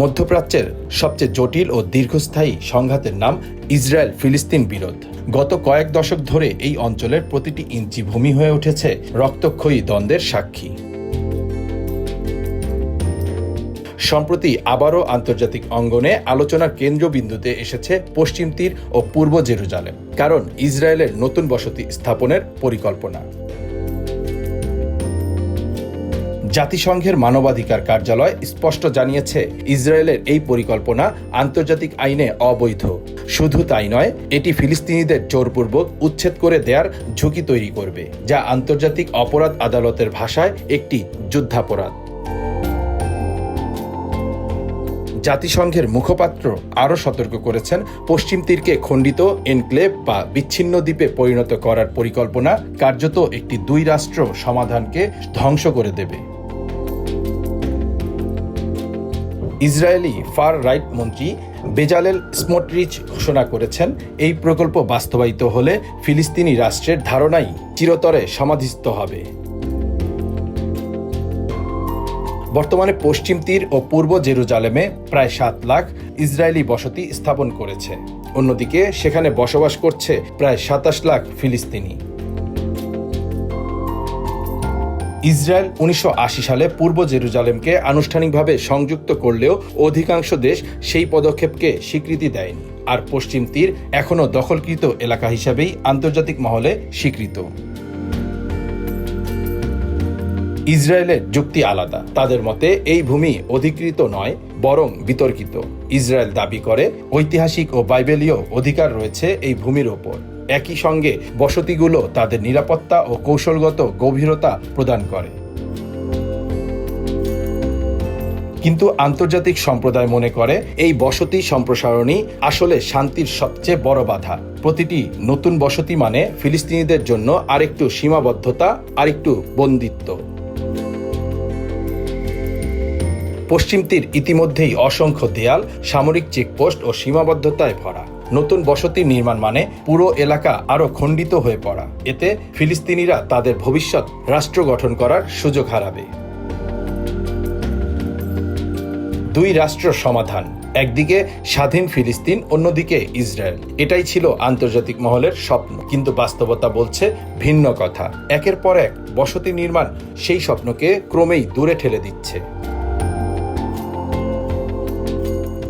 মধ্যপ্রাচ্যের সবচেয়ে জটিল ও দীর্ঘস্থায়ী সংঘাতের নাম ইসরায়েল ফিলিস্তিন বিরোধ। গত কয়েক দশক ধরে এই অঞ্চলের প্রতিটি ইঞ্চি ভূমি হয়ে উঠেছে রক্তক্ষয়ী দ্বন্দ্বের সাক্ষী। সম্প্রতি আবারও আন্তর্জাতিক অঙ্গনে আলোচনার কেন্দ্রবিন্দুতে এসেছে পশ্চিম তীর ও পূর্ব জেরুজালেম, কারণ ইসরায়েলের নতুন বসতি স্থাপনের পরিকল্পনা। জাতিসংঘের মানবাধিকার কার্যালয় স্পষ্ট জানিয়েছে, ইসরায়েলের এই পরিকল্পনা আন্তর্জাতিক আইনে অবৈধ। শুধু তাই নয়, এটি ফিলিস্তিনিদের জোরপূর্বক উচ্ছেদ করে দেয়ার ঝুঁকি তৈরি করবে, যা আন্তর্জাতিক অপরাধ আদালতের ভাষায় একটি যুদ্ধাপরাধ। জাতিসংঘের মুখপাত্র আরও সতর্ক করেছেন, পশ্চিম তীরকে খণ্ডিত এনক্লেভ বা বিচ্ছিন্ন দ্বীপে পরিণত করার পরিকল্পনা কার্যত একটি দুই রাষ্ট্র সমাধানকে ধ্বংস করে দেবে। ইসরায়েলি ফার রাইট মন্ত্রী বেজালেল স্মোটরিচ ঘোষণা করেছেন, এই প্রকল্প বাস্তবায়িত হলে ফিলিস্তিনি রাষ্ট্রের ধারণাই চিরতরে সমাধিস্থ হবে। বর্তমানে পশ্চিম তীর ও পূর্ব জেরুজালেমে প্রায় সাত লাখ ইসরায়েলি বসতি স্থাপন করেছে। অন্যদিকে সেখানে বসবাস করছে প্রায় সাতাশ লাখ ফিলিস্তিনি। ইসরায়েল উনিশশো আশি সালে পূর্ব জেরুজালেমকে আনুষ্ঠানিকভাবে সংযুক্ত করলেও অধিকাংশ দেশ সেই পদক্ষেপকে স্বীকৃতি দেয়নি। আর পশ্চিম তীর এখনও দখলকৃত এলাকা হিসাবেই আন্তর্জাতিক মহলে স্বীকৃত। ইসরায়েলের যুক্তি আলাদা। তাদের মতে, এই ভূমি অধিকৃত নয়, বরং বিতর্কিত। ইসরায়েল দাবি করে, ঐতিহাসিক ও বাইবেলীয় অধিকার রয়েছে এই ভূমির ওপর। একই সঙ্গে বসতিগুলো তাদের নিরাপত্তা ও কৌশলগত গভীরতা প্রদান করে। কিন্তু আন্তর্জাতিক সম্প্রদায় মনে করে, এই বসতি সম্প্রসারণই আসলে শান্তির সবচেয়ে বড় বাধা। প্রতিটি নতুন বসতি মানে ফিলিস্তিনিদের জন্য আরেকটু সীমাবদ্ধতা, আরেকটু বন্দিত্ব। পশ্চিম তীর ইতিমধ্যেই অসংখ্য দেয়াল, সামরিক চেকপোস্ট ও সীমাবদ্ধতায় ভরা। নতুন বসতি নির্মাণ মানে পুরো এলাকা আরও খণ্ডিত হয়ে পড়া। এতে ফিলিস্তিনিরা তাদের ভবিষ্যৎ রাষ্ট্র গঠন করার সুযোগ হারাবে। দুই রাষ্ট্র সমাধান, একদিকে স্বাধীন ফিলিস্তিন, অন্যদিকে ইসরায়েল। এটাই ছিল আন্তর্জাতিক মহলের স্বপ্ন, কিন্তু বাস্তবতা বলছে ভিন্ন কথা। একের পর এক বসতি নির্মাণ সেই স্বপ্নকে ক্রমেই দূরে ঠেলে দিচ্ছে।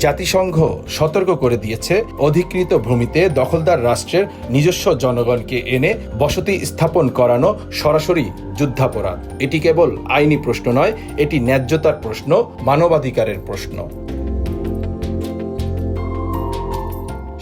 জাতিসংঘ সতর্ক করে দিয়েছে, অধিকৃত ভূমিতে দখলদার রাষ্ট্রের নিজস্ব জনগণকে এনে বসতি স্থাপন করানো সরাসরি যুদ্ধাপরাধ। এটি কেবল আইনি প্রশ্ন নয়, এটি ন্যায্যতার প্রশ্ন, মানবাধিকারের প্রশ্ন।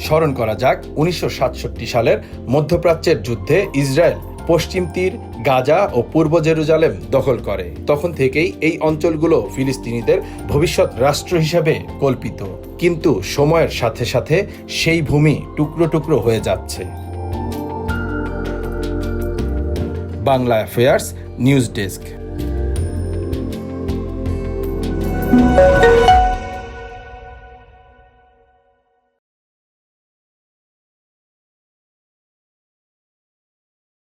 স্মরণ করা যাক, উনিশশো সাতষট্টি সালের মধ্যপ্রাচ্যের যুদ্ধে ইসরায়েল পশ্চিম তীর গাজা ও পূর্ব জেরুজালেম দখল করে। তখন থেকেই এই অঞ্চলগুলো ফিলিস্তিনিদের ভবিষ্যৎ রাষ্ট্র হিসাবে কল্পিত। কিন্তু সময়ের সাথে সাথে সেই ভূমি টুকরো টুকরো হয়ে যাচ্ছে। Bangla affairs news desk.